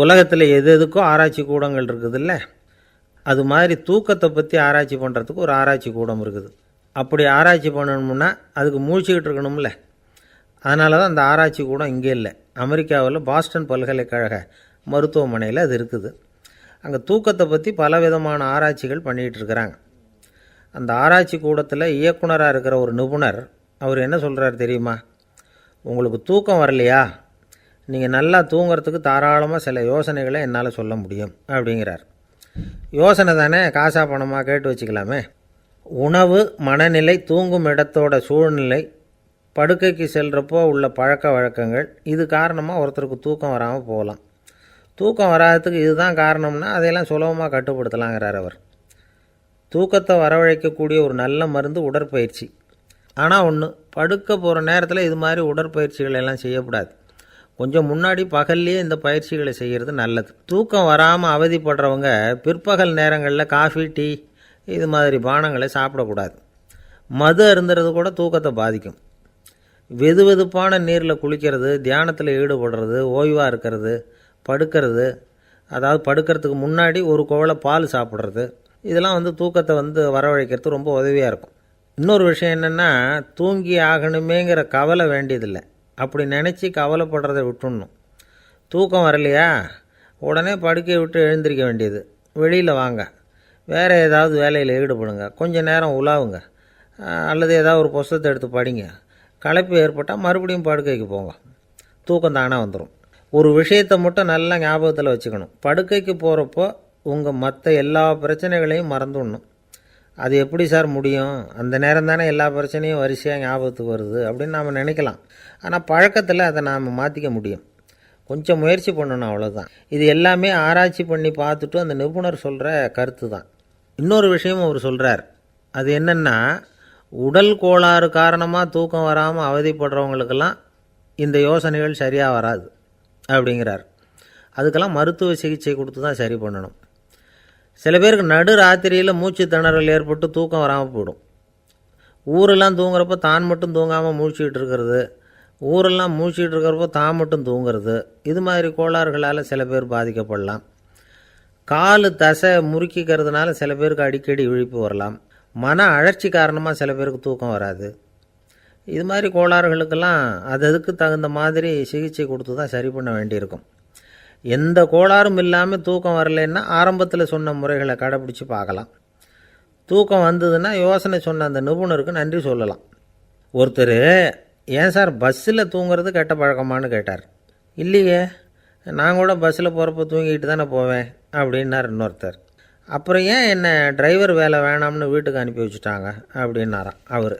உலகத்தில் எது எதுக்கும் ஆராய்ச்சி கூடங்கள் இருக்குதுல்ல? அது மாதிரி தூக்கத்தை பற்றி ஆராய்ச்சி பண்ணுறதுக்கு ஒரு ஆராய்ச்சி கூடம் இருக்குது. அப்படி ஆராய்ச்சி பண்ணணும்னா அதுக்கு மூழ்கிக்கிட்டு இருக்கணும்ல. அதனால தான் அந்த ஆராய்ச்சி கூடம் இங்கே இல்லை. அமெரிக்காவில் பாஸ்டன் பல்கலைக்கழக மருத்துவமனையில் அது இருக்குது. அங்கே தூக்கத்தை பற்றி பல விதமான ஆராய்ச்சிகள் பண்ணிகிட்டு இருக்கிறாங்க. அந்த ஆராய்ச்சி கூடத்தில் இயக்குனராக இருக்கிற ஒரு நிபுணர் அவர் என்ன சொல்கிறார் தெரியுமா? உங்களுக்கு தூக்கம் வரலையா? நீங்கள் நல்லா தூங்குறதுக்கு தாராளமாக சில யோசனைகளை என்னால் சொல்ல முடியும் அப்படிங்கிறார். யோசனை தானே காசா பணமாக கேட்டு வச்சுக்கலாமே. உணவு மனநிலை தூங்கும் இடத்தோட சூழ்நிலை படுக்கைக்கு செல்கிறப்போ உள்ள பழக்க வழக்கங்கள் இது காரணமாக ஒருத்தருக்கு தூக்கம் வராமல் போகலாம். தூக்கம் வராததுக்கு இதுதான் காரணம்னா அதையெல்லாம் சுலபமாக கட்டுப்படுத்தலாங்கிறார் அவர். தூக்கத்தை வரவழைக்கக்கூடிய ஒரு நல்ல மருந்து உடற்பயிற்சி. ஆனால் ஒன்று படுக்க போகிற நேரத்தில் இது மாதிரி உடற்பயிற்சிகள் எல்லாம் செய்யக்கூடாது. கொஞ்சம் முன்னாடி பகல்லையே இந்த பயிற்சிகளை செய்கிறது நல்லது. தூக்கம் வராமல் அவதிப்படுறவங்க பிற்பகல் நேரங்களில் காஃபி டீ இது மாதிரி பானங்களை சாப்பிடக்கூடாது. மது அருந்துறது கூட தூக்கத்தை பாதிக்கும். வெது வெதுப்பான நீரில் குளிக்கிறது தியானத்தில் ஈடுபடுறது ஓய்வாக இருக்கிறது படுக்கிறது அதாவது படுக்கிறதுக்கு முன்னாடி ஒரு குவளை பால் சாப்பிட்றது இதெல்லாம் வந்து தூக்கத்தை வந்து வரவழைக்கிறது ரொம்ப உதவியாக இருக்கும். இன்னொரு விஷயம் என்னென்னா தூங்கி ஆகணுமேங்கிற கவலை வேண்டியதில்லை. அப்படி நினச்சி கவலைப்படுறத விட்டுடணும். தூக்கம் வரலையா? உடனே படுக்கையை விட்டு எழுந்திருக்க வேண்டியது. வெளியில் வாங்க. வேறு ஏதாவது வேலையில் ஈடுபடுங்க. கொஞ்சம் நேரம் உலாவுங்க. அல்லது ஏதாவது ஒரு புஸ்தத்தை எடுத்து படிங்க. களைப்பு ஏற்பட்டால் மறுபடியும் படுக்கைக்கு போங்க. தூக்கம் தானே வந்துடும் ஒரு விஷயத்தை மட்டும் நல்லா ஞாபகத்தில் வச்சுக்கணும். படுக்கைக்கு போகிறப்போ உங்கள் மற்ற எல்லா பிரச்சனைகளையும் மறந்துடணும். அது எப்படி சார் முடியும்? அந்த நேரம் தானே எல்லா பிரச்சனையும் வரிசையாக ஞாபகத்துக்கு வருது அப்படின்னு நாம் நினைக்கலாம். ஆனால் பழக்கத்தில் அதை நாம் மாற்றிக்க முடியும். கொஞ்சம் முயற்சி பண்ணணும் அவ்வளோதான் இது எல்லாமே ஆராய்ச்சி பண்ணி பார்த்துட்டு அந்த நிபுணர் சொல்கிற கருத்து தான். இன்னொரு விஷயமும் அவர் சொல்கிறார் அது என்னென்னா உடல் கோளாறு காரணமாக தூக்கம் வராமல் அவதிப்படுறவங்களுக்கெல்லாம் இந்த யோசனைகள் சரியாக வராது அப்படிங்கிறார். அதுக்கெல்லாம் மருத்துவ சிகிச்சை கொடுத்து தான் சரி பண்ணணும். சில பேருக்கு நடு ராத்திரியில் மூச்சு திணறல் ஏற்பட்டு தூக்கம் வராமல் போயிடும். ஊரெல்லாம் தூங்குறப்ப தான் மட்டும் தூங்காமல் மூழ்கிட்டு இருக்கிறது. ஊரெல்லாம் மூழ்கிட்டு இருக்கிறப்போ தான் மட்டும் தூங்குறது. இது மாதிரி கோளாறுகளால் சில பேர் பாதிக்கப்படலாம். கால் தசை முறுக்கிக்கிறதுனால சில பேருக்கு அடிக்கடி விழிப்பு வரலாம். மன அழற்சி காரணமாக சில பேருக்கு தூக்கம் வராது. இது மாதிரி கோளாறுகளுக்கெல்லாம் அது அதுக்கு தகுந்த மாதிரி சிகிச்சை கொடுத்து தான் சரி பண்ண வேண்டியிருக்கும். எந்த கோளாறும் இல்லாமல் தூக்கம் வரலைன்னா ஆரம்பத்தில் சொன்ன முறைகளை கடைப்பிடிச்சி பார்க்கலாம். தூக்கம் வந்ததுன்னா யோசனை சொன்ன அந்த நிபுணருக்கு நன்றி சொல்லலாம். ஒருத்தர் ஏன் சார் பஸ்ஸில் தூங்குறது கெட்ட பழக்கமான்னு கேட்டார். இல்லையே நான் கூட பஸ்ஸில் போகிறப்ப தூங்கிட்டு தானே போவேன் அப்படின்னார் இன்னொருத்தர். அப்புறம் ஏன் என்ன டிரைவர் வேலை வேணாம்னு வீட்டுக்கு அனுப்பி வச்சுட்டாங்க? அப்படின்னாராம் அவர்.